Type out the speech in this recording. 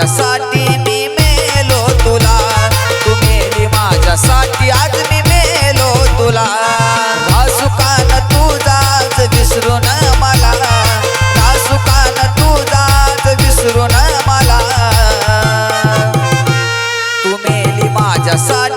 माझ्यासाठी मी मेलो तुला. तू मेली माझ्यासाठी आज मी मेलो तुला. नासुकान तुझाच विसरू न मला. नासुकान तुझाच विसरू न मला. तू मेली माझ्यासाठी